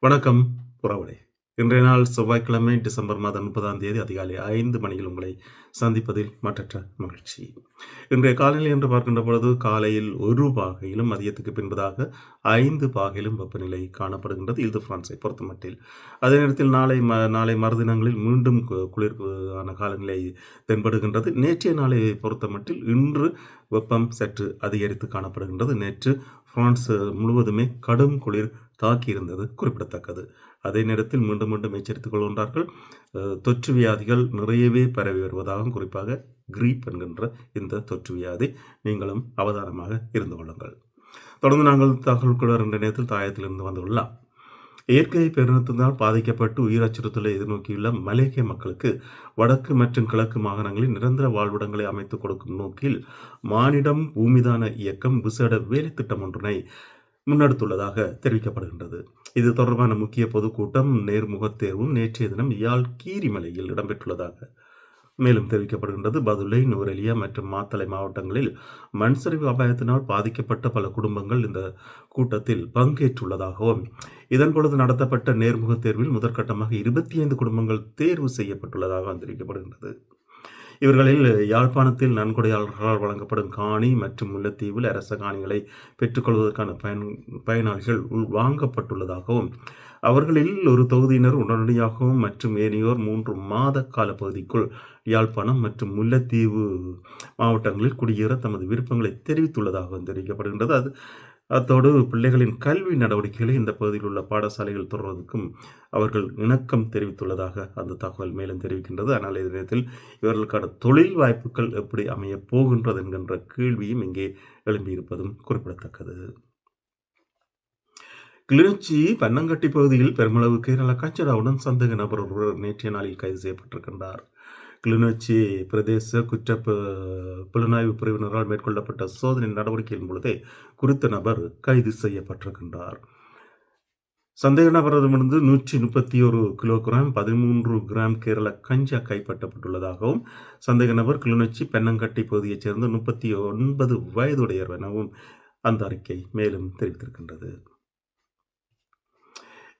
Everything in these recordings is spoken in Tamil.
வணக்கம் புறவடை இன்றைய நாள் செவ்வாய்க்கிழமை டிசம்பர் மாதம் முப்பதாம் தேதி அதிகாலை ஐந்து மணியில் உங்களை சந்திப்பதில் மற்றற்ற மகிழ்ச்சி. இன்றைய காலையில் என்று பார்க்கின்ற பொழுது காலையில் ஒரு பாகையிலும் மதியத்துக்கு பின்பதாக ஐந்து பாகையிலும் வெப்பநிலை காணப்படுகின்றது. இது பிரான்ஸை பொறுத்த மட்டில் அதே நேரத்தில் நாளை ம நாளை மறுதினங்களில் மீண்டும் கு- குளிர்வான காலநிலை தென்படுகின்றது. நேற்றைய நாளை பொறுத்த மட்டில் இன்று வெப்பம் சற்று அதிகரித்து காணப்படுகின்றது. நேற்று பிரான்ஸ் முழுவதுமே கடும் குளிர் தாக்கியிருந்தது குறிப்பிடத்தக்கது. அதே நேரத்தில் மீண்டும் மீண்டும் எச்சரித்துக் கொள்கின்றார்கள் தொற்று வியாதிகள் நிறையவே பரவி வருவதாகவும் குறிப்பாக கிரீப் என்கின்ற இந்த தொற்று வியாதி நீங்களும் அவதானமாக இருந்து கொள்ளுங்கள். தொடர்ந்து நாங்கள் தகவல்குள்ள ரெண்டு நேரத்தில் தாயத்திலிருந்து வந்துள்ளோம் இயற்கை பேரினத்தினால் பாதிக்கப்பட்டு உயிர் அச்சுறுத்தலை எதிர்நோக்கியுள்ள மலேசிய மக்களுக்கு வடக்கு மற்றும் கிழக்கு மாகாணங்களில் நிரந்தர வாழ்விடங்களை அமைத்துக் கொடுக்கும் நோக்கில் மானிடம் பூமிதான இயக்கம் விசேட வேலை திட்டம் ஒன்றினை முன்னெடுத்துள்ளதாக தெரிவிக்கப்படுகின்றது. இது தொடர்பான முக்கிய பொதுக்கூட்டம் நேர்முகத் தேர்வும் நேற்றைய தினம் யாழ் கீரிமலையில் இடம்பெற்றுள்ளதாக மேலும் தெரிவிக்கப்படுகின்றது. பதுளை நூரெலியா மற்றும் மாத்தளை மாவட்டங்களில் மண் சரிவு அபாயத்தினால் பாதிக்கப்பட்ட பல குடும்பங்கள் இந்த கூட்டத்தில் பங்கேற்றுள்ளதாகவும் இதன் பொழுது நடத்தப்பட்ட நேர்முகத் தேர்வில் முதற்கட்டமாக இருபத்தி ஐந்து குடும்பங்கள் தேர்வு செய்யப்பட்டுள்ளதாகவும் தெரிவிக்கப்படுகின்றது. இவர்களில் யாழ்ப்பாணத்தில் நன்கொடையாளர்களால் வழங்கப்படும் காணி மற்றும் முல்லைத்தீவில் அரச காணிகளை பெற்றுக்கொள்வதற்கான பயன் பயனாளிகள் உள்வாங்கப்பட்டுள்ளதாகவும் அவர்களில் ஒரு தொகுதியினர் உடனடியாகவும் மற்றும் ஏனையோர் மூன்று மாத கால பகுதிக்குள் யாழ்ப்பாணம் மற்றும் முல்லைத்தீவு மாவட்டங்களில் குடியேற தமது விருப்பங்களை தெரிவித்துள்ளதாகவும் தெரிவிக்கப்படுகின்றது. அது அத்தோடு பிள்ளைகளின் கல்வி நடவடிக்கைகளை இந்த பகுதியில் உள்ள பாடசாலைகள் தொடர்வதற்கும் அவர்கள் இணக்கம் தெரிவித்துள்ளதாக அந்த தகவல் மேலும் தெரிவிக்கின்றது. ஆனால் இதே நேரத்தில் இவர்களுக்கான தொழில் வாய்ப்புகள் எப்படி அமையப் போகின்றது என்கின்ற கேள்வியும் இங்கே எழும்பியிருப்பதும் குறிப்பிடத்தக்கது. கிளிநொச்சி பன்னங்கட்டி பகுதியில் பெருமளவு கேரள கச்சடாவுடன் சந்தேக நபர் ஒருவர் நேற்றைய நாளில் கைது செய்யப்பட்டிருக்கின்றார். கிளிநொச்சி பிரதேச குற்ற புலனாய்வு பிரிவினரால் மேற்கொள்ளப்பட்ட சோதனை நடவடிக்கையின் பொழுதே குறித்த நபர் கைது செய்யப்பட்டிருக்கின்றார். சந்தேக நபரிடமிருந்து நூற்றி முப்பத்தி ஒரு கிலோகிராம் பதிமூன்று கிராம் கேரள கஞ்சா கைப்பற்றப்பட்டுள்ளதாகவும் சந்தேக நபர் கிளிநொச்சி பெண்ணங்கட்டி பகுதியைச் சேர்ந்த முப்பத்தி ஒன்பது வயதுடையவர் எனவும் அந்த அறிக்கை மேலும் தெரிவித்திருக்கின்றது.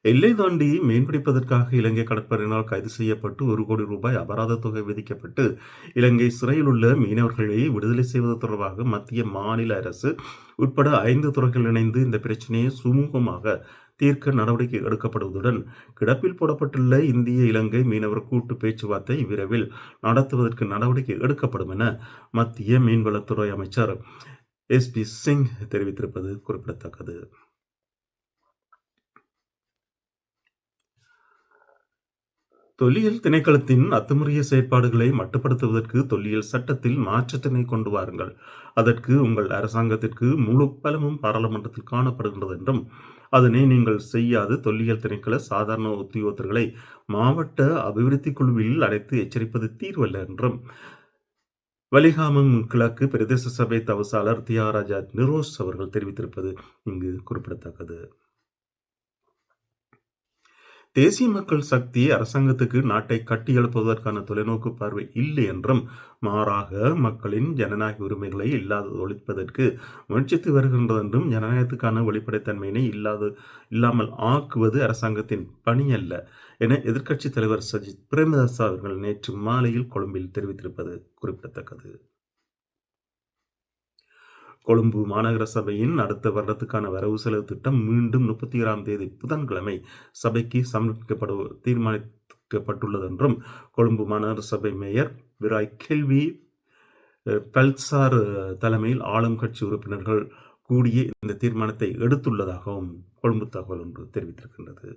எல்லை தாண்டி மீன்பிடிப்பதற்காக இலங்கை கடற்படையினால் கைது செய்யப்பட்டு ஒரு கோடி ரூபாய் அபராத தொகை விதிக்கப்பட்டு இலங்கை சிறையில் உள்ள மீனவர்களை விடுதலை செய்வது தொடர்பாக மத்திய மாநில அரசு உட்பட ஐந்து துறைகள் இணைந்து இந்த பிரச்சனையை சுமூகமாக தீர்க்க நடவடிக்கை எடுக்கப்படுவதுடன் கிடப்பில் போடப்பட்டுள்ள இந்திய இலங்கை மீனவர் கூட்டு பேச்சுவார்த்தை விரைவில் நடத்துவதற்கு நடவடிக்கை எடுக்கப்படும் என மத்திய மீன்வளத்துறை அமைச்சர் எஸ் பி சிங் தெரிவித்திருப்பது குறிப்பிடத்தக்கது. தொல்லியல் திணைக்களத்தின் அத்துமுறைய செயற்பாடுகளை மட்டுப்படுத்துவதற்கு தொல்லியல் சட்டத்தில் மாற்றத்தினை கொண்டு வாருங்கள். அதற்கு உங்கள் அரசாங்கத்திற்கு முழு பலமும் பாராளுமன்றத்தில் காணப்படுகின்றது என்றும் அதனை நீங்கள் செய்யாது தொல்லியல் திணைக்கள சாதாரண உத்தியோகத்தர்களை மாவட்ட அபிவிருத்தி குழுவில் அழைத்து எச்சரிப்பது தீர்வல்ல என்றும் வலிகாமம் கிழக்கு பிரதேச சபை தவசாளர் தியாகராஜா நிரோஸ் அவர்கள் தெரிவித்திருப்பது இங்கு குறிப்பிடத்தக்கது. தேசிய மக்கள் சக்தி அரசாங்கத்துக்கு நாட்டை கட்டியெழுப்புவதற்கான தொலைநோக்கு பார்வை இல்லை என்றும் மாறாக மக்களின் ஜனநாயக உரிமைகளை இல்லாத ஒழிப்பதற்கு முயற்சித்து வருகின்றது என்றும் ஜனநாயகத்துக்கான வெளிப்படைத்தன்மையினை இல்லாது இல்லாமல் ஆக்குவது அரசாங்கத்தின் பணி அல்ல என எதிர்க்கட்சித் தலைவர் சஜித் பிரேமதாஸ் அவர்கள் நேற்று மாலையில் கொழும்பில் தெரிவித்திருப்பது குறிப்பிடத்தக்கது. கொழும்பு மாநகர சபையின் அடுத்த வருடத்துக்கான வரவு செலவு திட்டம் மீண்டும் முப்பத்தி ஏழாம் தேதி புதன்கிழமை சபைக்கு சமர்ப்பிக்கப்படு தீர்மானிக்கப்பட்டுள்ளது என்றும் கொழும்பு மாநகர சபை மேயர் விராய் கேள்வி பல்சார் தலைமையில் ஆளும் கட்சி உறுப்பினர்கள் கூடிய இந்த தீர்மானத்தை எடுத்துள்ளதாகவும் கொழும்பு தகவல் ஒன்று தெரிவித்திருக்கின்றது.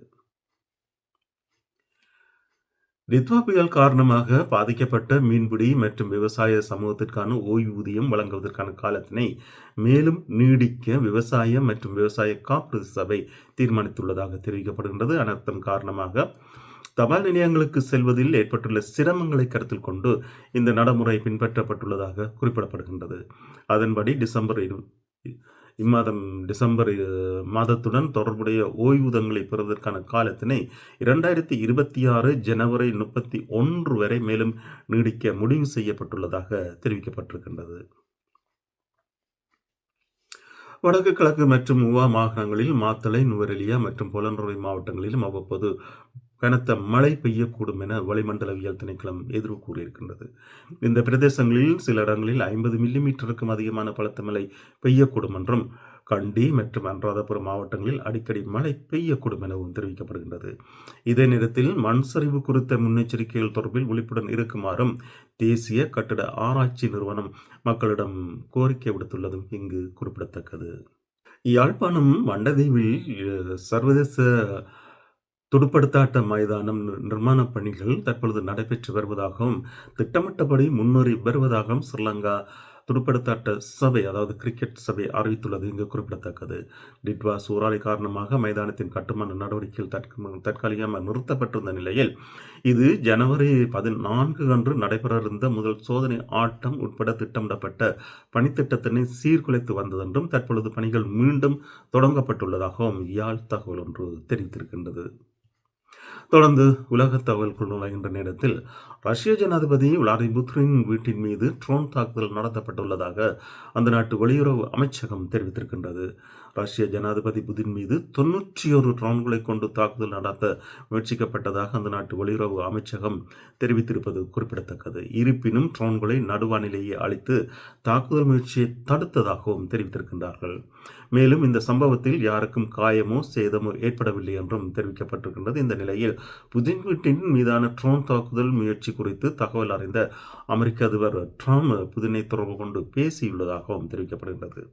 நித்வா புயல் காரணமாக பாதிக்கப்பட்ட மீன்பிடி மற்றும் விவசாய சமூகத்திற்கான ஓய்வூதியம் வழங்குவதற்கான காலத்தினை மேலும் நீடிக்க விவசாய மற்றும் விவசாய காப்பீடு சபை தீர்மானித்துள்ளதாக தெரிவிக்கப்படுகின்றது. அனர்த்தம் காரணமாக தபால் நிலையங்களுக்கு செல்வதில் ஏற்பட்டுள்ள சிரமங்களை கருத்தில் கொண்டு இந்த நடைமுறை பின்பற்றப்பட்டுள்ளதாக குறிப்பிடப்படுகின்றது. அதன்படி டிசம்பர் இரு இம்மாதம் டிசம்பர் மாதத்துடன் தொடர்புடைய ஓய்வூதங்களை பெறுவதற்கான காலத்தினை இரண்டாயிரத்தி இருபத்தி ஆறு ஜனவரி முப்பத்தி ஒன்று வரை மேலும் நீடிக்க முடிவு செய்யப்பட்டுள்ளதாக தெரிவிக்கப்பட்டிருக்கின்றது. வடக்கு கிழக்கு மற்றும் உவா மாகாணங்களில் மாத்தளை நுவரெலியா மற்றும் புலனறுவை மாவட்டங்களிலும் அவ்வப்போது கனத்த மழை பெய்யக்கூடும் என வளிமண்டலவியல் திணைக்களம் எதிர்வு கூறியிருக்கின்றது. இந்த பிரதேசங்களில் சில இடங்களில் ஐம்பது மில்லிமீட்டருக்கும் அதிகமான பலத்த மழை பெய்யக்கூடும் என்றும் கண்டி மற்றும் அனுராதபுரம் மாவட்டங்களில் அடிக்கடி மழை பெய்யக்கூடும் எனவும் தெரிவிக்கப்படுகின்றது. இதே நேரத்தில் மண் சரிவு குறித்த முன்னெச்சரிக்கைகள் தொடர்பில் விழிப்புடன் இருக்குமாறும் தேசிய கட்டிட ஆராய்ச்சி நிறுவனம் மக்களிடம் கோரிக்கை விடுத்துள்ளதும் இங்கு குறிப்பிடத்தக்கது. யாழ்ப்பாணம் வண்டதீவில் சர்வதேச துடுப்படுத்தாட்ட மைதானம் நிர்மாணப் பணிகள் தற்பொழுது நடைபெற்று வருவதாகவும் திட்டமிட்டபடி முன்னேறி வருவதாகவும் ஸ்ரீலங்கா துடுப்படுத்தாட்ட சபை அதாவது கிரிக்கெட் சபை அறிவித்துள்ளது. இங்கு குறிப்பிடத்தக்கது. டிட்வா சூறாவளி காரணமாக மைதானத்தின் கட்டுமான நடவடிக்கைகள் தற்காலிகமாக நிறுத்தப்பட்டிருந்த நிலையில் இது ஜனவரி பதினான்கு அன்று நடைபெற இருந்த முதல் சோதனை ஆட்டம் உட்பட திட்டமிடப்பட்ட பணித்திட்டத்தினை சீர்குலைத்து வந்ததென்றும் தற்பொழுது பணிகள் மீண்டும் தொடங்கப்பட்டுள்ளதாகவும் யாழ் தகவல் ஒன்று தெரிவித்திருக்கின்றது. தொடர்ந்து உலக தகவல்கள் நுழைகின்ற நேரத்தில் ரஷ்ய ஜனாதிபதி விளாடிமிர் புத்ரின் வீட்டின் மீது ட்ரோன் தாக்குதல் நடத்தப்பட்டுள்ளதாக அந்த நாட்டு வெளியுறவு அமைச்சகம் தெரிவித்திருக்கின்றது. ரஷ்ய ஜனாதிபதி புதின் மீது தொன்னூற்றி ஒரு ட்ரோன்களை கொண்டு தாக்குதல் நடத்த முயற்சிக்கப்பட்டதாக அந்த நாட்டு வெளியுறவு அமைச்சகம் தெரிவித்திருப்பது குறிப்பிடத்தக்கது. இருப்பினும் ட்ரோன்களை நடுவானிலேயே அழித்து தாக்குதல் முயற்சியை தடுத்ததாகவும் தெரிவித்திருக்கின்றார்கள். மேலும் இந்த சம்பவத்தில் யாருக்கும் காயமோ சேதமோ ஏற்படவில்லை என்றும் தெரிவிக்கப்பட்டிருக்கின்றது. இந்த நிலையில் புதின் வீட்டின் மீதான ட்ரோன் தாக்குதல் முயற்சி குறித்து தகவல் அறிந்த அமெரிக்க அதிபர் ட்ரம்ப் புதினை தொடர்பு கொண்டு பேசியுள்ளதாகவும் தெரிவிக்கப்படுகின்றது.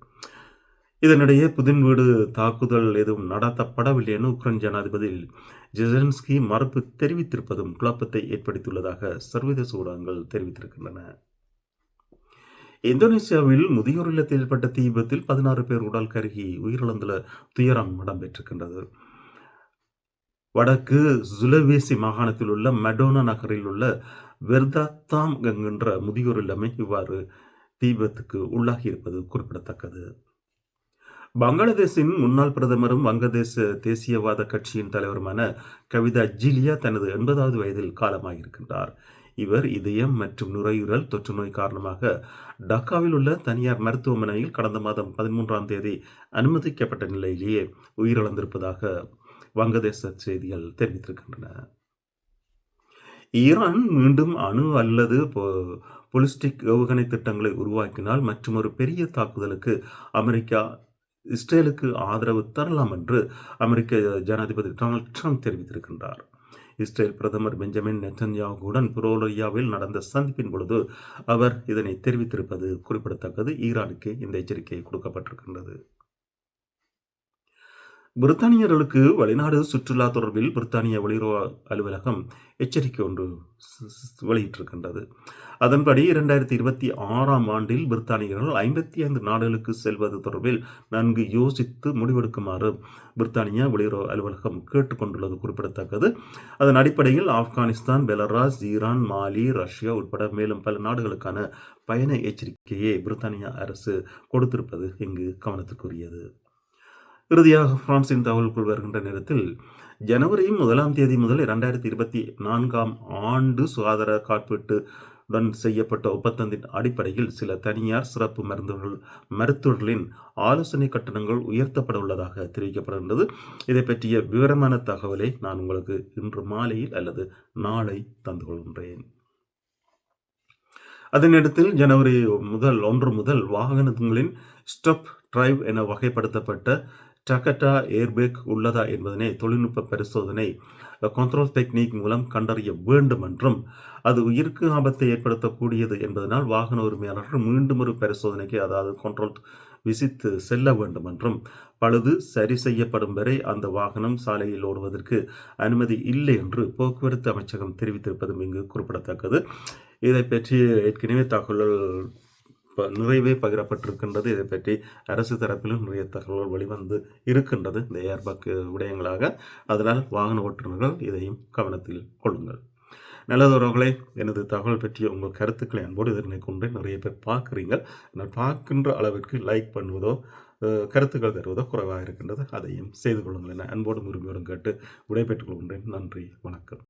இதனிடையே புதின் வீடு தாக்குதல் எதுவும் நடத்தப்படவில்லை என உக்ரைன் ஜனாதிபதி ஜெசன்ஸ்கி மறுப்பு தெரிவித்திருப்பதும் குழப்பத்தை ஏற்படுத்தியுள்ளதாக சர்வதேச ஊடகங்கள் தெரிவித்திருக்கின்றன. இந்தோனேசியாவில் முதியோர் இல்லத்தில் ஏற்பட்ட தீ விபத்தில் பதினாறு பேர் உடல் கருகி உயிரிழந்துள்ள துயரம் இடம்பெற்றிருக்கின்றது. வடக்கு சுலவேசி மாகாணத்தில் உள்ள மெடோனா நகரில் உள்ள வெர்தாத்தாம் என்கின்ற முதியோர் இல்லமே இவ்வாறு தீபத்துக்கு உள்ளாகி இருப்பது குறிப்பிடத்தக்கது. பங்களாதேஷின் முன்னாள் பிரதமரும் வங்கதேச தேசியவாத கட்சியின் தலைவருமான கவிதா ஜிலியா தனது எண்பதாவது வயதில் காலமாகியிருக்கின்றார் இவர் இதயம் மற்றும் நுரையீரல் தொற்று நோய் காரணமாக டாக்காவில் உள்ள தனியார் மருத்துவமனையில் கடந்த மாதம் பதிமூன்றாம் தேதி அனுமதிக்கப்பட்ட நிலையிலேயே உயிரிழந்திருப்பதாக வங்கதேச செய்திகள் தெரிவித்திருக்கின்றன. ஈரான் மீண்டும் அணு அல்லது பொலிஸ்டிக் ஏவுகணை திட்டங்களை உருவாக்கினால் மற்றும் ஒரு பெரிய தாக்குதலுக்கு அமெரிக்கா இஸ்ரேலுக்கு ஆதரவு தரலாம் என்று அமெரிக்க ஜனாதிபதி டொனால்ட் ட்ரம்ப் தெரிவித்திருக்கின்றார். இஸ்ரேல் பிரதமர் பெஞ்சமின் நெத்தன்யாவுடன் புரோலோயாவில் நடந்த சந்திப்பின் பொழுது அவர் இதனை தெரிவித்திருப்பது குறிப்பிடத்தக்கது. ஈரானுக்கு இந்த எச்சரிக்கை கொடுக்கப்பட்டிருக்கின்றது. பிரித்தானியர்களுக்கு வெளிநாடு சுற்றுலா தொடர்பில் பிரித்தானிய வெளியுறவு அலுவலகம் எச்சரிக்கை ஒன்று வெளியிட்டிருக்கின்றது. அதன்படி இரண்டாயிரத்தி இருபத்தி ஆறாம் ஆண்டில் பிரித்தானியர்கள் ஐம்பத்தி ஐந்து நாடுகளுக்கு செல்வது தொடர்பில் நன்கு யோசித்து முடிவெடுக்குமாறு பிரித்தானிய வெளியுறவு அலுவலகம் கேட்டுக்கொண்டுள்ளது குறிப்பிடத்தக்கது. அதன் அடிப்படையில் Afghanistan Belarus Iran Mali Russia உட்பட மேலும் பல நாடுகளுக்கான பயண எச்சரிக்கையை பிரித்தானிய அரசு கொடுத்திருப்பது இங்கு கவனத்துக்குரியது. இறுதியாக பிரான்சின் தகவலுக்குள் வருகின்ற நேரத்தில் ஜனவரி முதலாம் தேதி முதல் இரண்டாயிரத்தி இருபத்தி நான்காம் ஆண்டு சுகாதார காப்பீட்டுடன் செய்யப்பட்ட ஒப்பந்தத்தின் அடிப்படையில் சில தனியார் சிறப்பு மருந்துகள் மருத்துவர்களின் ஆலோசனை கட்டணங்கள் உயர்த்தப்பட உள்ளதாக தெரிவிக்கப்படுகின்றது. இதை பற்றிய விவரமான தகவலை நான் உங்களுக்கு இன்று மாலையில் அல்லது நாளை தந்து கொள்கின்றேன். அதனிடத்தில் ஜனவரி முதல் ஒன்று முதல் வாகனங்களின் ஸ்டப் டிரைவ் என வகைப்படுத்தப்பட்ட டகட்டா ஏர்பேக் உள்ளதா என்பதனை தொழில்நுட்ப பரிசோதனை கண்ட்ரோல் டெக்னிக் மூலம் கண்டறிய வேண்டும் என்றும் அது உயிருக்கு ஆபத்தை ஏற்படுத்தக்கூடியது என்பதனால் வாகன உரிமையாளர்கள் மீண்டும் ஒரு பரிசோதனைக்கு அதாவது கண்ட்ரோல் விசித்து செல்ல வேண்டும் என்றும் பழுது சரி செய்யப்படும் வரை அந்த வாகனம் சாலையில் ஓடுவதற்கு அனுமதி இல்லை என்று போக்குவரத்து அமைச்சகம் தெரிவித்திருப்பதும் இங்கு குறிப்பிடத்தக்கது. இதை பற்றி ஏற்கனவே தகவல்கள் நிறைவே பகிரப்பட்டிருக்கின்றது. இதை பற்றி அரசு தரப்பிலும் நிறைய தகவல்கள் வெளிவந்து இருக்கின்றது. இந்த ஏர்பேக் விடயங்களாக. அதனால் வாகன ஓட்டுநர்கள் இதையும் கவனத்தில் கொள்ளுங்கள். நல்லதொருவர்களே எனது தகவல் பற்றிய உங்கள் கருத்துக்களை அன்போடு இதனை கொண்டு நிறைய பேர் பார்க்குறீங்க நான் பார்க்கின்ற அளவிற்கு லைக் பண்ணுவதோ கருத்துக்கள் தருவதோ குறைவாக இருக்கின்றது. அதையும் செய்து கொள்ளுங்கள் என அன்போடும் உரிமையோடும் கேட்டு விடைபெற்றுக் கொள்கின்றேன். நன்றி வணக்கம்.